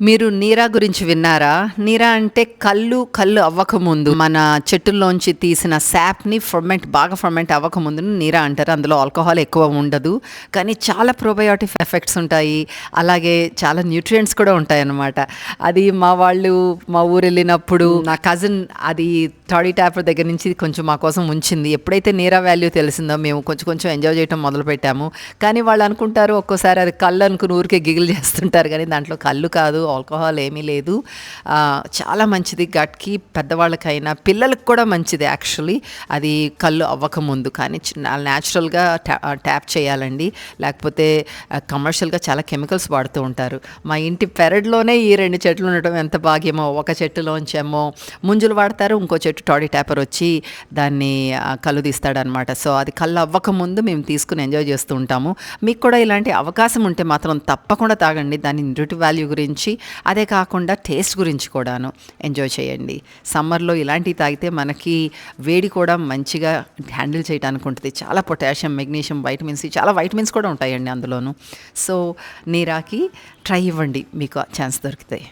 మీరు నీరా గురించి విన్నారా? నీరా అంటే కళ్ళు కళ్ళు అవ్వకముందు. మన చెట్టుల్లోంచి తీసిన శాప్ని ఫర్మెంట్ బాగా ఫర్మెంట్ అవ్వకముందు నీరా అంటారు. అందులో ఆల్కహాల్ ఎక్కువ ఉండదు. కానీ చాలా ప్రోబయోటిక్ ఎఫెక్ట్స్ ఉంటాయి. అలాగే చాలా న్యూట్రియంట్స్ కూడా ఉంటాయన్నమాట. అది మా వాళ్ళు మా ఊరు వెళ్ళినప్పుడు నా కజిన్ అది థర్డీ ట్యాప్ దగ్గర నుంచి కొంచెం మా కోసం ఉంచింది. ఎప్పుడైతే నీరా వాల్యూ తెలిసిందో మేము కొంచెం కొంచెం ఎంజాయ్ చేయడం మొదలు పెట్టాము కానీ వాళ్ళు అనుకుంటారు ఒక్కోసారి అది కళ్ళు అనుకుని ఊరికే గిగిల్ చేస్తుంటారు. కానీ దాంట్లో కళ్ళు కాదు. ఆల్కహాల్ ఏమీ లేదు. చాలా మంచిది గట్కి పెద్దవాళ్ళకైనా పిల్లలకు కూడా మంచిది యాక్చువల్లీ. అది కళ్ళు అవ్వకముందు కానీ న్యాచురల్గా ట్యాప్ చేయాలండి. లేకపోతే కమర్షియల్గా చాలా కెమికల్స్ వాడుతూ ఉంటారు. మా ఇంటి పెరడ్లోనే ఈ రెండు చెట్లు ఉండటం ఎంత భాగ్యమో. ఒక చెట్టులోంచేమో ముంజులు వాడతారు ఇంకో చెట్టు టాడీ ట్యాపర్ వచ్చి దాన్ని కళ్ళు తీస్తాడనమాట సో అది కళ్ళు అవ్వకముందు మేము తీసుకుని ఎంజాయ్ చేస్తూ ఉంటాము. మీకు కూడా ఇలాంటి అవకాశం ఉంటే మాత్రం తప్పకుండా తాగండి. దాని న్యూట్రి వాల్యూ గురించి అదే కాకుండా టేస్ట్ గురించి కూడాను ఎంజాయ్ చేయండి. సమ్మర్లో ఇలాంటివి తాగితే మనకి వేడి కూడా మంచిగా హ్యాండిల్ చేయడానికి ఉంటుంది. చాలా పొటాషియం మెగ్నీషియం వైటమిన్స్ చాలా వైటమిన్స్ కూడా ఉంటాయండి అందులోను. సో నీరాకి ట్రై ఇవ్వండి. మీకు ఛాన్స్ దొరికితే.